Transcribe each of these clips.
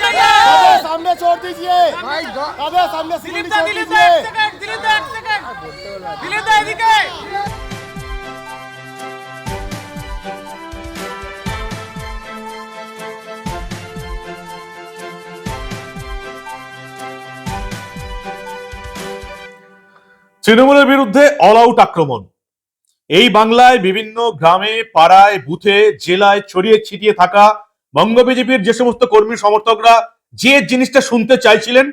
दादा सामने छोड़ दीजिए दादा सामने দিলীপ सिक्योरिटी দা छोड़ দিলীপ দা दीजिए এক সেকেন্ড দিলীপ দা এক সেকেন্ড দিলীপ দা এদিকে তৃণমূলের বিরুদ্ধে অল আউট আক্রমণ এই বাংলায় বিভিন্ন গ্রামে, পাড়ায়, বুথে, জেলায় ছড়িয়ে ছিটিয়ে থাকা বঙ্গ বিজেপির যে সমস্ত কর্মী সমর্থকরা যে জিনিসটা শুনতে চাইছিলেন,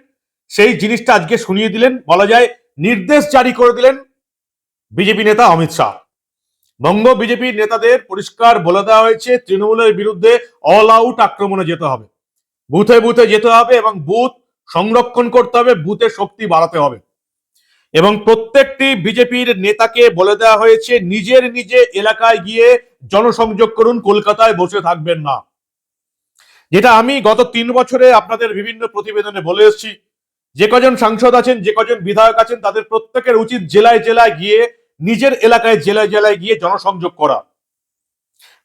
সেই জিনিসটা আজকে শুনিয়ে দিলেন। বলা যায়, নির্দেশ জারি করে দিলেন বিজেপি নেতা অমিত শাহ। বঙ্গ বিজেপির নেতাদের পরিষ্কার বলে দেওয়া হয়েছে, তৃণমূলের বিরুদ্ধে অল আউট আক্রমণে যেতে হবে। বুথে বুথে যেতে হবে এবং বুথ সংরক্ষণ করতে হবে বুথের শক্তি বাড়াতে হবে। এবং প্রত্যেকটি বিজেপির নেতাকে বলে দেওয়া হয়েছে, নিজের নিজে এলাকায় গিয়ে জনসংযোগ করুন, কলকাতায় বসে থাকবেন না। যেটা আমি গত তিন বছরে আপনাদের বিভিন্ন প্রতিবেদনে বলে এসেছি। যে কজন সাংসদ আছেন, যে কজন বিধায়ক আছেন, তাদের প্রত্যেকের উচিত জেলায় জেলায় গিয়ে, নিজের এলাকায় জেলায় জেলায় গিয়ে জনসংযোগ করা।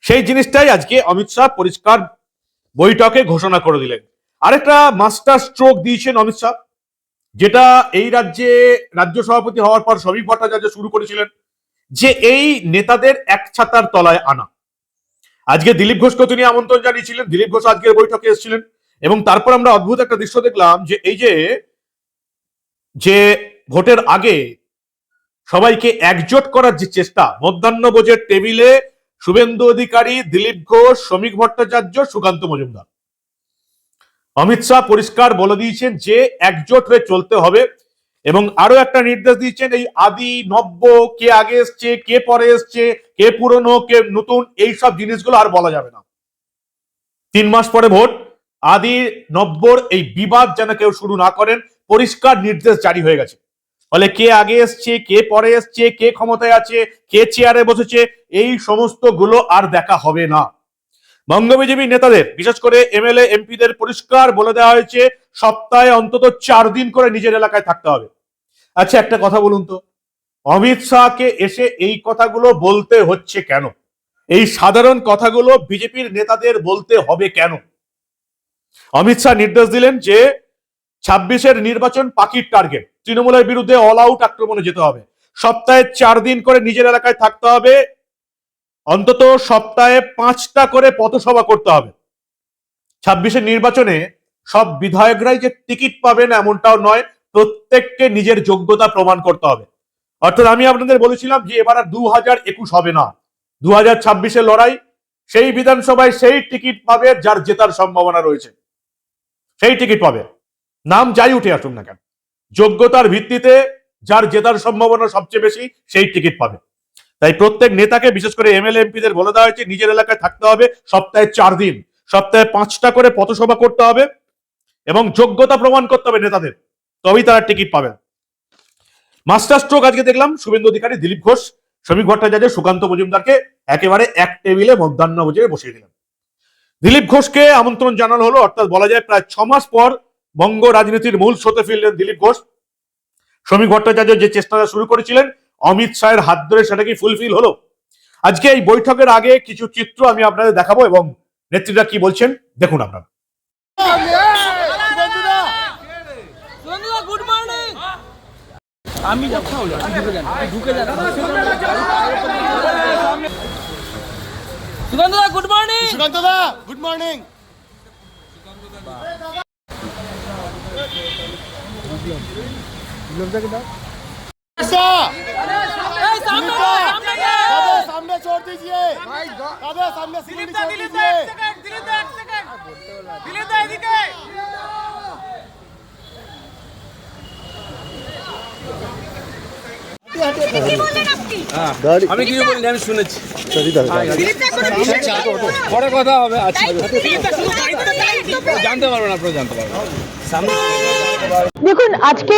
সেই জিনিসটাই আজকে অমিত শাহ পরিষ্কার বৈঠকে ঘোষণা করে দিলেন। আরেকটা মাস্টার স্ট্রোক দিয়েছেন অমিত শাহ। যেটা এই রাজ্যে রাজ্য সভাপতি হওয়ার পর শ্রমিক ভট্টাচার্য শুরু করেছিলেন, যে এই নেতাদের এক ছাতার তলায় আনা। আজকে দিলীপ ঘোষকে তিনি আমন্ত্রণ জানিয়েছিলেন, দিলীপ ঘোষ আজকের বৈঠকে এসেছিলেন, এবং তারপর আমরা অদ্ভুত একটা দৃশ্য দেখলাম, যে এই যে যে ভোটের আগে সবাইকে একজোট করার যে চেষ্টা মধ্যাহ্নভোজের টেবিলে শুভেন্দু অধিকারী, দিলীপ ঘোষ, শ্রমিক ভট্টাচার্য, সুকান্ত মজুমদার। অমিত শাহ পরিষ্কার বলে দিয়েছেন যে একজোট হয়ে চলতে হবে এবং আরও একটা নির্দেশ দিয়েছেন, এই আদি নব্য, কে আগে এসছে, কে পরে এসছে, কে পুরনো, কে নতুন এই সব জিনিসগুলো আর বলা যাবে না। তিন মাস পরে ভোট, আদি নব্বর এই বিবাদ যেন কেউ শুরু না করেন, পরিষ্কার নির্দেশ জারি হয়ে গেছে। ফলে কে আগে এসছে, কে পরে এসছে, কে ক্ষমতায় আছে, কে চেয়ারে বসেছে, এই সমস্তগুলো আর দেখা হবে না। বঙ্গ বিজেপি নেতাদের, বিশেষ করে এমএলএ, এমপিদের পরিষ্কার বলে দেওয়া হয়েছে, সপ্তাহে অন্তত চার দিন করে নিজের এলাকায় থাকতে হবে। আচ্ছা একটা কথা বলুন তো। অমিত শাহকে এসে এই কথাগুলো বলতে হচ্ছে কেন? এই সাধারণ কথাগুলো বিজেপির নেতাদের বলতে হবে কেন? অমিত শাহ নির্দেশ দিলেন যে, ছাব্বিশের নির্বাচন পাখির টার্গেট। তৃণমূলের বিরুদ্ধে অল আউট আক্রমণে যেতে হবে। সপ্তাহে চার দিন করে নিজের এলাকায় থাকতে হবে। অন্তত সপ্তাহে পাঁচটা করে পথসভা করতে হবে। ছাব্বিশের নির্বাচনে সব বিধায়করাই যে টিকিট পাবেন এমনটাও নয়, প্রত্যেককে নিজের যোগ্যতা প্রমাণ করতে হবে। অর্থাৎ আমি আপনাদের বলেছিলাম যে এবার আর দু হাজার একুশ হবে না। দু হাজার ছাব্বিশের লড়াই, সেই বিধানসভায় সেই টিকিট পাবে যার জেতার সম্ভাবনা রয়েছে। সেই টিকিট পাবে। নাম যাই উঠে আসুন না কেন। যোগ্যতার ভিত্তিতে যার জেতার সম্ভাবনা সবচেয়ে বেশি, সেই টিকিট পাবে। তাই প্রত্যেক নেতাকে, বিশেষ করে এম এমএলএ এমপিদের বলে দেওয়া হয়েছে, নিজের এলাকায় থাকতে হবে সপ্তাহে চার দিন। সপ্তাহে পাঁচটা করে পথসভা করতে হবে এবং যোগ্যতা প্রমাণ করতে হবে নেতাদের। তবেই তারা টিকিট পাবেন। মাস্টার স্ট্রোক আজকে দেখলাম, শুভেন্দু অধিকারী, দিলীপ ঘোষ শ্রমিক ভট্টাচার্য, সুকান্ত মজুমদারকে একেবারে এক টেবিলে মধ্যাহ্ন ভোজে বসিয়ে দিলেন দিলীপ ঘোষকে আমন্ত্রণ জানানো হলো, অর্থাৎ বলা যায় প্রায় ছ মাস পর বঙ্গ রাজনীতির মূল স্রোতে ফিরলেন দিলীপ ঘোষ। শ্রমিক ভট্টাচার্য যে চেষ্টাটা শুরু করেছিলেন অমিত শাহের হাত ধরে সেটা কি ফুলফিল হলো? আজকে এই বৈঠকের আগে কিছু চিত্র আমি আপনাদের দেখাবো এবং নেত্রীরা কি বলছেন দেখুন আপনারা। আমি ঢুকে গুড মর্নিং গুড মর্নিং সামনে দিলীপ দা দিলীপ দা সেকেন্ড দিলীপ দা সেকেন্ড দিলীপ দা এদিকে। আমি আমি শুনেছি। পরে কথা হবে। আচ্ছা, জানতে পারবেন জানতে পারবেন। দেখুন আজকে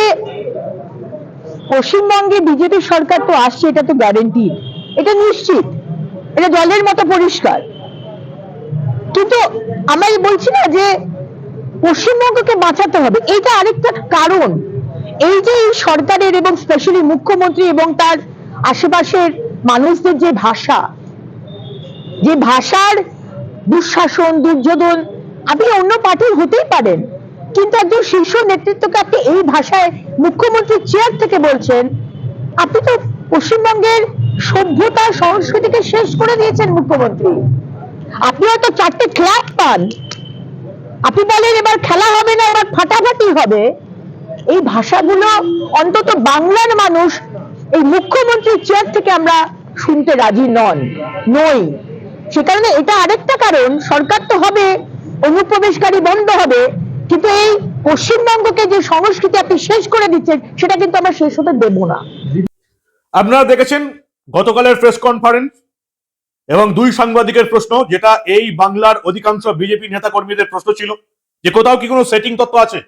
পশ্চিমবঙ্গে বিজেপি সরকার তো আসছে এটা তো গ্যারেন্টি এটা নিশ্চিত। এটা জলের মতো পরিষ্কার। কিন্তু আমরা বলছি না যে পশ্চিমবঙ্গকে বাঁচাতে হবে এটা আরেকটা কারণ। এই যে এই সরকারের এবং স্পেশালি মুখ্যমন্ত্রী এবং তার আশেপাশের মানুষদের যে ভাষা, যে ভাষার দুঃশাসন, দুর্যোধন, আপনি অন্য পার্টির হতেই পারেন, কিন্তু একজন শীর্ষ নেতৃত্বকে আপনি এই ভাষায় মুখ্যমন্ত্রীর চেয়ার থেকে বলছেন, আপনি তো পশ্চিমবঙ্গের সভ্যতা সংস্কৃতিকে শেষ করে দিয়েছেন মুখ্যমন্ত্রী। আপনি হয়তো চারটে ক্লাব পান আপনি বলেন এবার খেলা হবে না, এবার ফাটাফাটি হবে। এই ভাষাগুলো অন্তত বাংলার মানুষ এই মুখ্যমন্ত্রীর চেয়ার থেকে আমরা শুনতে রাজি নন, নই। সে কারণে এটা আরেকটা কারণ, সরকার তো হবে, অনুপ্রবেশকারী বন্ধ হবে, কিন্তু এই পশ্চিমবঙ্গকে যে সংস্কৃতি আপনি শেষ করে দিচ্ছেন, সেটা কিন্তু আমরা শেষ হতে দেব না। আপনারা দেখেছেন গতকালের প্রেস কনফারেন্স এবং দুই সাংবাদিকের প্রশ্ন, যেটা এই বাংলার অধিকাংশ বিজেপি নেতা কর্মীদের প্রশ্ন ছিল যে কোথাও কি কোনো সেটিং তত্ত্ব আছে?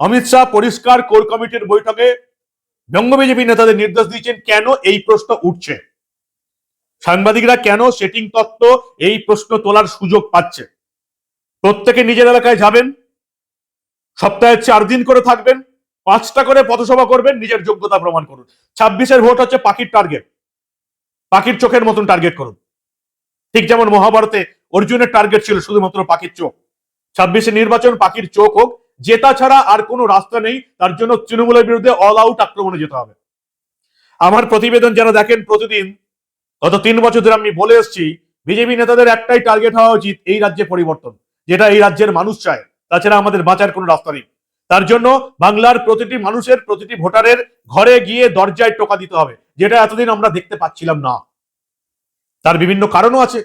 অমিত শাহ পরিষ্কার কোর কমিটির বৈঠকে বঙ্গ বিজেপি নেতাদের নির্দেশ দিয়েছেন, কেন এই প্রশ্ন উঠছে? সাংবাদিকরা কেন সেটিং তত্ত্ব এই প্রশ্ন তোলার সুযোগ পাচ্ছে? প্রত্যেকে নিজের এলাকায় যাবেন, সপ্তাহে চার দিন করে থাকবেন, পাঁচটা করে পথসভা করবেন, নিজের যোগ্যতা প্রমাণ করুন। ছাব্বিশের ভোট হচ্ছে পাখির টার্গেট পাখির চোখের মতন টার্গেট করুন। ঠিক যেমন মহাভারতে অর্জুনের টার্গেট ছিল শুধুমাত্র পাখির চোখ। ছাব্বিশে নির্বাচন পাখির চোখ হোক, জেতা ছাড়া আর কোনো রাস্তা নেই, তার জন্য তৃণমূলের বিরুদ্ধে অল আউট আক্রমণে যেতে হবে। আমার প্রতিবেদন যারা দেখেন প্রতিদিন, গত তিন বছর ধরে আমি বলে এসেছি, বিজেপি নেতাদের একটাই টার্গেট হওয়া উচিত এই রাজ্যে পরিবর্তন, যেটা এই রাজ্যের মানুষ চায়। তাছাড়া আমাদের বাঁচার কোনো রাস্তা নেই। তার জন্য বাংলার প্রতিটি মানুষের, প্রতিটি ভোটারের ঘরে গিয়ে দরজায় টোকা দিতে হবে। যেটা এতদিন আমরা দেখতে পাচ্ছিলাম না। তার বিভিন্ন কারণও আছে।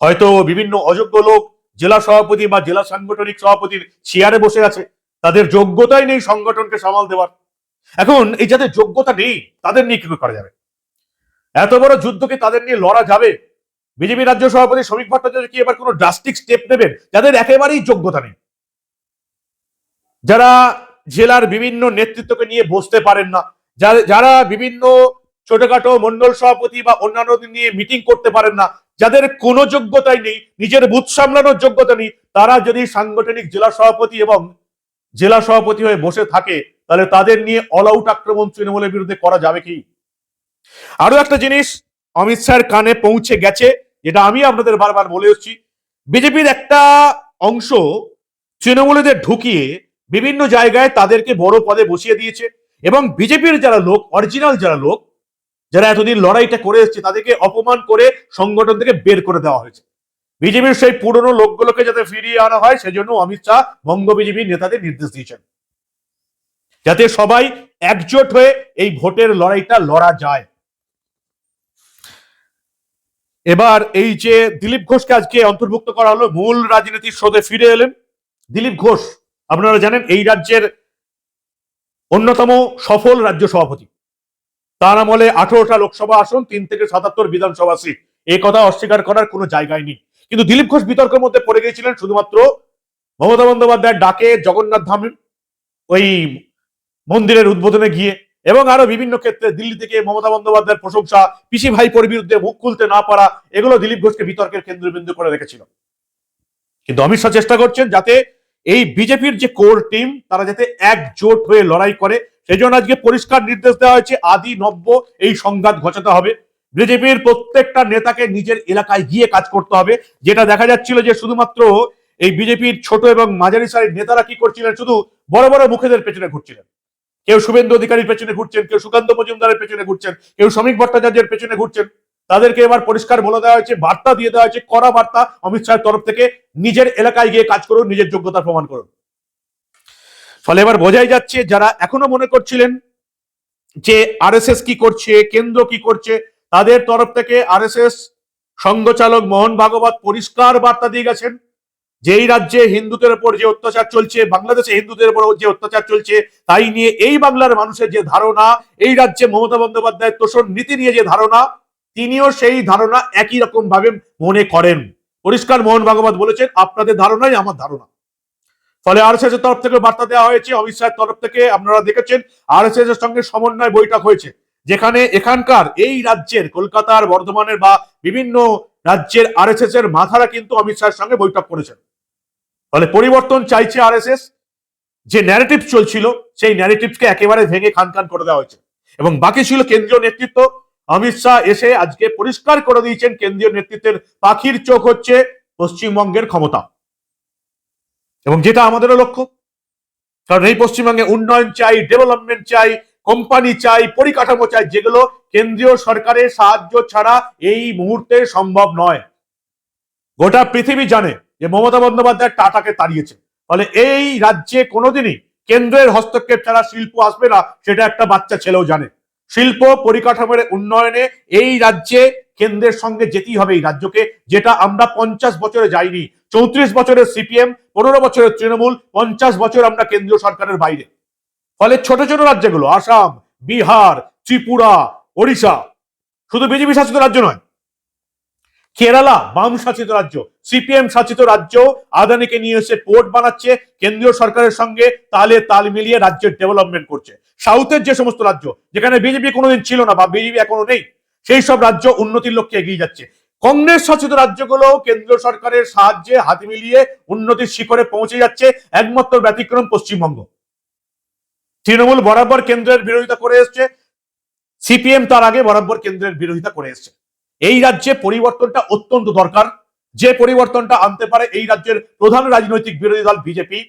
হয়তো বিভিন্ন অযোগ্য লোক, জেলা সভাপতি বা জেলা সাংগঠনিক সভাপতির চেয়ারে বসে আছে। তাদের যোগ্যতাই নেই সংগঠনকে সামাল দেওয়ার। এখন এই যাদের যোগ্যতা নেই, তাদের নিয়ে কি করা যাবে? এত বড় যুদ্ধকে তাদের নিয়ে লড়া যাবে? বিজেপি রাজ্য সভাপতি শ্রমিক ভট্টাচার্য কি এবার কোনো ড্রাস্টিক স্টেপ নেবেন? যাদের একেবারেই যোগ্যতা নেই। যারা জেলার বিভিন্ন নেতৃত্বকে নিয়ে বসতে পারেন না যারা বিভিন্ন ছোটখাটো মন্ডল সভাপতি বা অন্যান্য নিয়ে মিটিং করতে পারেন না। যাদের কোনো যোগ্যতাই নেই, নিজের বুথ সামলানোর যোগ্যতা নেই, তারা যদি সাংগঠনিক জেলা সভাপতি এবং জেলা সভাপতি হয়ে বসে থাকে, তাহলে তাদের নিয়ে অল আউট আক্রমণ তৃণমূলের বিরুদ্ধে করা যাবে কি? আরও একটা জিনিস, অমিত শাহের কানে পৌঁছে গেছে, যেটা আমি আপনাদের বারবার বলে এসেছি। বিজেপির একটা অংশ তৃণমূলীদের ঢুকিয়ে বিভিন্ন জায়গায় তাদেরকে বড় পদে বসিয়ে দিয়েছে এবং বিজেপির যারা লোক অরিজিনাল যারা লোক যারা এতদিন লড়াইটা করে এসেছে, তাদেরকে অপমান করে সংগঠন থেকে বের করে দেওয়া হয়েছে। বিজেপির সেই পুরনো লোকগুলোকে যাতে ফিরিয়ে আনা হয়, সেজন্য অমিত শাহ বঙ্গ বিজেপির নেতাদের নির্দেশ দিয়েছেন। যাতে সবাই একজোট হয়ে এই ভোটের লড়াইটা লড়া যায়। এবার এই যে দিলীপ ঘোষকে আজকে অন্তর্ভুক্ত করা হলো, মূল রাজনীতির স্রোতে ফিরে এলেন দিলীপ ঘোষ। আপনারা জানেন, এই রাজ্যের অন্যতম সফল রাজ্য সভাপতি। তার আমলে আঠারোটা লোকসভা আসন, তিন থেকে সাতাত্তর বিধানসভা সিট। এই কথা অস্বীকার করার কোনো জায়গায় নেই। কিন্তু দিলীপ ঘোষ বিতর্কের মধ্যে পড়ে গিয়েছিলেন শুধুমাত্র মমতা বন্দ্যোপাধ্যায়ের ডাকে জগন্নাথ ধাম, ওই মন্দিরের উদ্বোধনে গিয়ে এবং আরও বিভিন্ন ক্ষেত্রে দিল্লি থেকে মমতা বন্দ্যোপাধ্যায়ের প্রশংসা, পিসি ভাইপোর বিরুদ্ধে মুখ খুলতে না পারা, এগুলো দিলীপ ঘোষকে বিতর্কের কেন্দ্রবিন্দু করে রেখেছিল। কিন্তু অমিত শাহ চেষ্টা করছেন যাতে এই বিজেপির যে কোর টিম, তারা যাতে একজোট হয়ে লড়াই করে সেই জন্য আজকে পরিষ্কার নির্দেশ দেওয়া হয়েছে, আদি, নব্য এই সংঘাত ঘটাতে হবে। বিজেপির প্রত্যেকটা নেতাকে নিজের এলাকায় গিয়ে কাজ করতে হবে। যেটা দেখা যাচ্ছিল যে শুধুমাত্র এই বিজেপির ছোট এবং মাঝারি সারির নেতারা কি করছিলেন, শুধু বড় বড় মুখেদের পেছনে ঘুরছিলেন। কেউ শুভেন্দু অধিকারীর পেছনে ঘুরছেন, কেউ সুকান্ত মজুমদারের পেছনে ঘুরছেন, কেউ শ্রমিক ভট্টাচার্যের পেছনে ঘুরছেন। তাদেরকে এবার পরিষ্কার বলে দেওয়া হয়েছে, বার্তা দিয়ে দেওয়া হয়েছে, কড়া বার্তা অমিত শাহের তরফ থেকে, নিজের এলাকায় গিয়ে কাজ করুন, নিজের যোগ্যতা প্রমাণ করুন। ফলে এবার বোঝাই যাচ্ছে যারা এখনও মনে করছিলেন যে আরএসএস কি করছে, কেন্দ্র কি করছে, তাদের তরফ থেকে আরএসএস সংঘচালক মোহন ভাগবত পরিষ্কার বার্তা দিয়ে গেছেন যে এই রাজ্যে হিন্দুদের উপর যে অত্যাচার চলছে, বাংলাদেশে হিন্দুদের উপর যে অত্যাচার চলছে, তাই নিয়ে এই বাংলার মানুষের যে ধারণা, এই রাজ্যে মমতা বন্দ্যোপাধ্যায়ের তোষণ নীতি নিয়ে যে ধারণা, তিনিও সেই ধারণা একই রকম ভাবে মনে করেন। পরিষ্কার মোহন ভাগবত বলেছেন, আপনাদের ধারণাই আমার ধারণা। ফলে আরএসএস এর তরফ থেকে বার্তা দেওয়া হয়েছে, অমিত শাহের তরফ থেকে আপনারা দেখেছেন আরএসএস এর সঙ্গে সমন্বয় বৈঠক হয়েছে, যেখানে এখানকার এই রাজ্যের, কলকাতার, বর্ধমানের বা বিভিন্ন রাজ্যের আরএসএস এর মাথারা কিন্তু অমিত শাহের সঙ্গে বৈঠক করেছেন। ফলে পরিবর্তন চাইছে আরএসএস, যে ন্যারেটিভ চলছিল, সেই ন্যারেটিভকে একেবারে ভেঙে খান খান করে দেওয়া হয়েছে। এবং বাকি ছিল কেন্দ্রীয় নেতৃত্ব, অমিত শাহ এসে আজকে পরিষ্কার করে দিয়েছেন, কেন্দ্রীয় নেতৃত্বের পাখির চোখ হচ্ছে পশ্চিমবঙ্গের ক্ষমতা। এবং যেটা আমাদেরও লক্ষ্য, কারণ এই পশ্চিমবঙ্গে উন্নয়ন চাই ডেভেলপমেন্ট চাই কোম্পানি চাই, পরিকাঠামো চাই, যেগুলো কেন্দ্রীয় সরকারের সাহায্য ছাড়া এই মুহূর্তে সম্ভব নয়। গোটা পৃথিবী জানে যে মমতা বন্দ্যোপাধ্যায় টাটাকে তাড়িয়েছে। ফলে এই রাজ্যে কোনোদিনই কেন্দ্রের হস্তক্ষেপ ছাড়া শিল্প আসবে না, সেটা একটা বাচ্চা ছেলেও জানে। শিল্প পরিকাঠামোর উন্নয়নে এই রাজ্যে কেন্দ্রের সঙ্গে যেতেই হবে এই রাজ্যকে, যেটা আমরা পঞ্চাশ বছরে যাইনি। চৌত্রিশ বছরের সিপিএম, পনেরো বছরের তৃণমূল, পঞ্চাশ বছর আমরা কেন্দ্রীয় সরকারের বাইরে। ফলে ছোট ছোট রাজ্যগুলো, আসাম, বিহার, ত্রিপুরা, ওড়িশা, শুধু বিজেপি শাসিত রাজ্য নয়, কেরালা, বাম শাসিত রাজ্য, সিপিএম শাসিত রাজ্য আদানিকে নিয়ে এসে পোর্ট বানাচ্ছে, কেন্দ্রীয় সরকারের সঙ্গে তালে তাল মিলিয়ে রাজ্যের ডেভেলপমেন্ট করছে। সাউথের যে সমস্ত রাজ্য, যেখানে বিজেপি কোনোদিন ছিল না বা বিজেপি এখনও নেই সেই সব রাজ্য উন্নতির লক্ষ্যে এগিয়ে যাচ্ছে। কংগ্রেস শাসিত রাজ্যগুলো কেন্দ্র সরকারের সাহায্যে হাত মিলিয়ে উন্নতির শিখরে পৌঁছে যাচ্ছে একমাত্র ব্যতিক্রম পশ্চিমবঙ্গ। তৃণমূল বরাবর কেন্দ্রের বিরোধিতা করে এসছে, সিপিএম তার আগে বরাবর কেন্দ্রের বিরোধিতা করে এসছে। এই রাজ্যে পরিবর্তনটা অত্যন্ত দরকার। যে পরিবর্তনটা আনতে পারে এই রাজ্যের প্রধান রাজনৈতিক বিরোধী দল বিজেপি।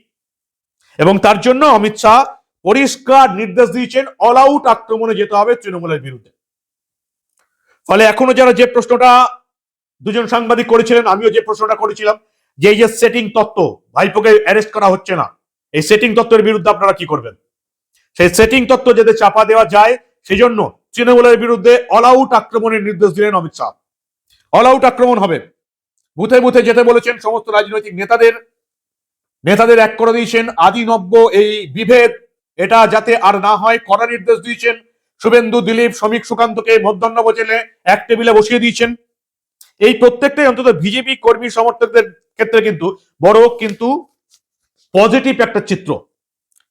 এবং তার জন্য অমিত শাহ পরিষ্কার নির্দেশ দিয়েছেন অল আউট আক্রমণে যেতে হবে তৃণমূলের বিরুদ্ধে। ফলে এখনও যারা যে প্রশ্নটা দুজন সাংবাদিক করেছিলেন, আমিও যে প্রশ্নটা করেছিলাম, যে এই যে সেটিং তত্ত্ব, ভাইপোকে অ্যারেস্ট করা হচ্ছে না, এই সেটিং তত্ত্বের বিরুদ্ধে আপনারা কি করবেন? সেই সেটিং তত্ত্ব যাতে চাপা দেওয়া যায় সেই জন্য তৃণমূলের বিরুদ্ধে অল আউট আক্রমণের নির্দেশ দিলেন অমিত শাহ। অল আউট আক্রমণ হবে। বুথে বুথে যেতে বলেছেন সমস্ত রাজনৈতিক নেতাদের। নেতাদের এক করে দিয়েছেন আদি নব্য এই বিভেদ, এটা যাতে আর না হয়, কড়া নির্দেশ দিয়েছেন শুভেন্দু, দিলীপ শ্রমিক সুকান্তকে মধ্যাহ্ন ভোজনে এক টেবিলে বসিয়ে দিয়েছেন। এই প্রত্যেকটাই অন্তত বিজেপি কর্মী সমর্থকদের ক্ষেত্রে কিন্তু বড় কিন্তু পজিটিভ একটা চিত্র।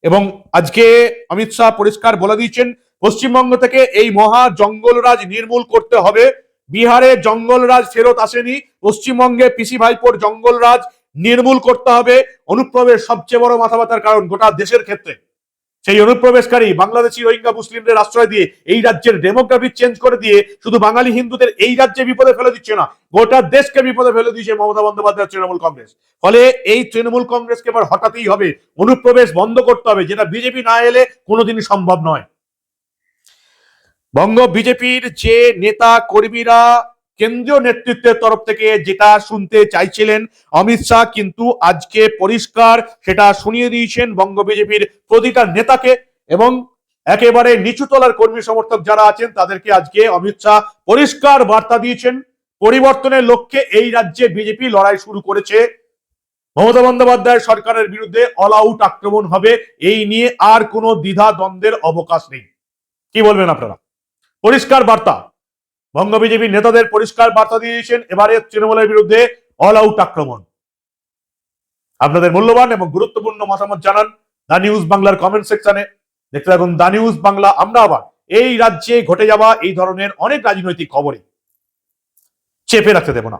এবং আজকে অমিত শাহ পরিষ্কার বলে দিয়েছেন, পশ্চিমবঙ্গ থেকে এই মহা জঙ্গলরাজ নির্মূল করতে হবে। বিহারে জঙ্গলরাজ ফেরত আসেনি, পশ্চিমবঙ্গে পিসি ভাইপোর জঙ্গলরাজ নির্মূল করতে হবে। অনুপ্রবেশ সবচেয়ে বড় মাথা ব্যথার কারণ গোটা দেশের ক্ষেত্রে। সেই অনুপ্রবেশকারী বাংলাদেশি রোহিঙ্গা মুসলিমদের আশ্রয় দিয়ে এই রাজ্যের ডেমোগ্রাফি চেঞ্জ করে দিয়ে শুধু বাঙালি হিন্দুদের এই রাজ্যে বিপদে ফেলে দিচ্ছে না, গোটা দেশকে বিপদে ফেলে দিচ্ছে মমতা বন্দ্যোপাধ্যায় তৃণমূল কংগ্রেস। ফলে এই তৃণমূল কংগ্রেসকে এবার হঠাৎই হবে, অনুপ্রবেশ বন্ধ করতে হবে, যেটা বিজেপি না এলে কোনোদিনই সম্ভব নয়। বঙ্গ বিজেপির যে নেতা কর্মীরা কেন্দ্রীয় নেতৃত্বের তরফ থেকে যেটা শুনতে চাইছিলেন অমিত শাহ, কিন্তু আজকে পরিষ্কার সেটা শুনিয়ে দিয়েছেন বঙ্গ বিজেপির প্রতিটা নেতাকে এবং একেবারে নিচু তলার কর্মী সমর্থক যারা আছেন তাদেরকে আজকে অমিত শাহ পরিষ্কার বার্তা দিয়েছেন। পরিবর্তনের লক্ষ্যে এই রাজ্যে বিজেপি লড়াই শুরু করেছে। মমতা বন্দ্যোপাধ্যায় সরকারের বিরুদ্ধে অল আউট আক্রমণ হবে, এই নিয়ে আর কোনো দ্বিধা দ্বন্দ্বের অবকাশ নেই। কি বলবেন আপনারা? পরিষ্কার বার্তা। বঙ্গ বিজেপির নেতাদের পরিষ্কার বার্তা দিয়েছেন এবারে তৃণমূলের বিরুদ্ধে অল আউট আক্রমণ। আপনাদের মূল্যবান এবং গুরুত্বপূর্ণ মতামত জানান দা নিউজ বাংলার কমেন্ট সেকশনে দেখতে থাকুন দা নিউজ বাংলা, আমরা আবার এই রাজ্যে ঘটে যাওয়া এই ধরনের অনেক রাজনৈতিক খবরে। চেপে রাখতে দেব না।